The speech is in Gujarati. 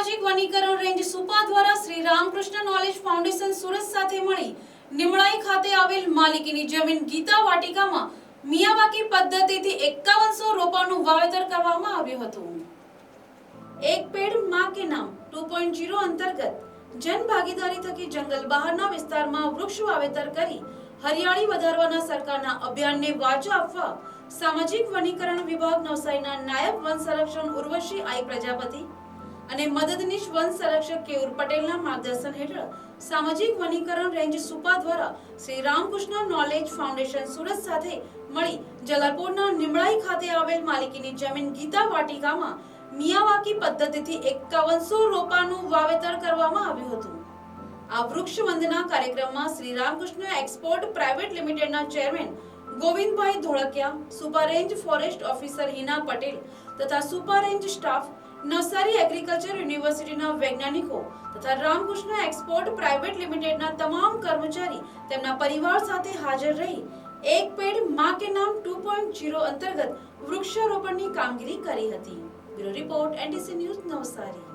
સામાજિક વનીકરણ રેન્જ સુપા દ્વારા શ્રી રામકૃષ્ણ નોલેજ ફાઉન્ડેશન સુરત સાથે મળી નિમળાઈ ખાતે આવેલ માલિકીની જમીન ગીતા વાટિકામાં મિયાવાકી પદ્ધતિથી 5100 રોપાનું વાવેતર કરવામાં આવ્યું હતું. એક પેડમાં કે નામ 2.0 અંતર્ગત જન ભાગીદારી થકી જંગલ બહારના વિસ્તારમાં વૃક્ષ વાવેતર કરી હરિયાળી વધારવાના સરકારના અભિયાનને વાચા આપવા સામાજિક વનીકરણ વિભાગ નવસારીના નાયબ વન સંરક્ષણ ઉર્વશી આઈ પ્રજાપતિ અને મદદનીશ વન સંરક્ષક કેયુર પટેલના માર્ગદર્શન હેઠળ સામાજિક વનીકરણ રેન્જ સુપા દ્વારા શ્રી રામકૃષ્ણ નોલેજ ફાઉન્ડેશન સુરત સાથે મળી જલાલપોરના નિમળાઈ ખાતે આવેલ માલિકીની જમીન ગીતા વાટિકામાં મિયાવાકી પદ્ધતિથી એકાવનસો રોપાનું વાવેતર કરવામાં આવ્યું હતું. આ વૃક્ષ વંદના કાર્યક્રમમાં શ્રી રામકૃષ્ણ એક્સપોર્ટ પ્રાઇવેટ લિમિટેડના chairman Govindbhai Dholakia super range forest officer Hina Patel તથા super range staff Navsari agriculture યુનિવર્સિટીના વૈજ્ઞાનિકો તથા રામકૃષ્ણ એક્સપોર્ટ પ્રાઇવેટ લિમિટેડના તમામ કર્મચારી તેમના પરિવાર સાથે હાજર રહી એક પેડમાં કે નામ 2.0 અંતર્ગત વૃક્ષારોપણની કામગીરી કરી હતી. Bureau report, NDC news Navsari.